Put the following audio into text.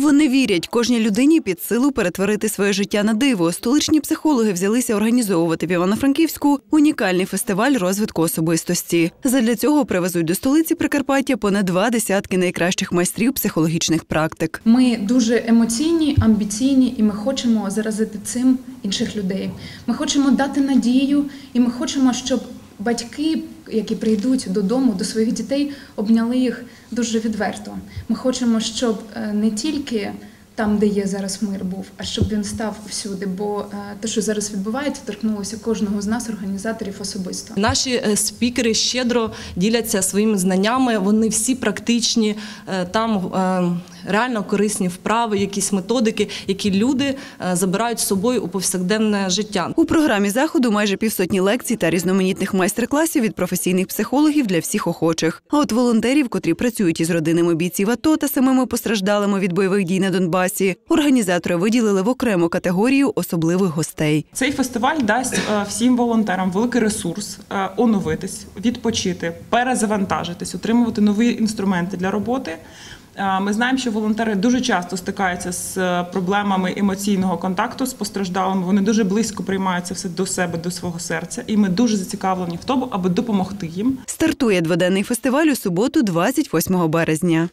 Вони вірять, кожній людині під силу перетворити своє життя на диво. Столичні психологи взялися організовувати в Івано-Франківську унікальний фестиваль розвитку особистості. Задля цього привезуть до столиці Прикарпаття понад два десятки найкращих майстрів психологічних практик. Ми дуже емоційні, амбіційні, і ми хочемо заразити цим інших людей. Ми хочемо дати надію, і ми хочемо, щоб батьки, які прийдуть додому до своїх дітей, обняли їх дуже відверто. Ми хочемо, щоб е, не тільки там, де є зараз мир, був, а щоб він став всюди. Бо е, те, що зараз відбувається, торкнулося кожного з нас, організаторів особисто. Наші е, спікери щедро діляться своїми знаннями. Вони всі практичні, там реально корисні вправи, якісь методики, які люди е, забирають з собою у повсякденне життя. У програмі заходу майже півсотні лекцій та різноманітних майстер-класів від професійних психологів для всіх охочих. А от волонтерів, котрі працюють із родинами бійців АТО та самими постраждалими від бойових дій на Донбасі, організатори виділили в окрему категорію особливих гостей. Цей фестиваль дасть е, всім волонтерам великий ресурс е, оновитись, відпочити, перезавантажитись, отримувати нові інструменти для роботи. Ми знаємо, що волонтери дуже часто стикаються з е, проблемами емоційного контакту з постраждалими. Вони дуже близько приймаються все до себе, до свого серця, і ми дуже зацікавлені в тому, аби допомогти їм. Стартує дводенний фестиваль у суботу, 28 березня.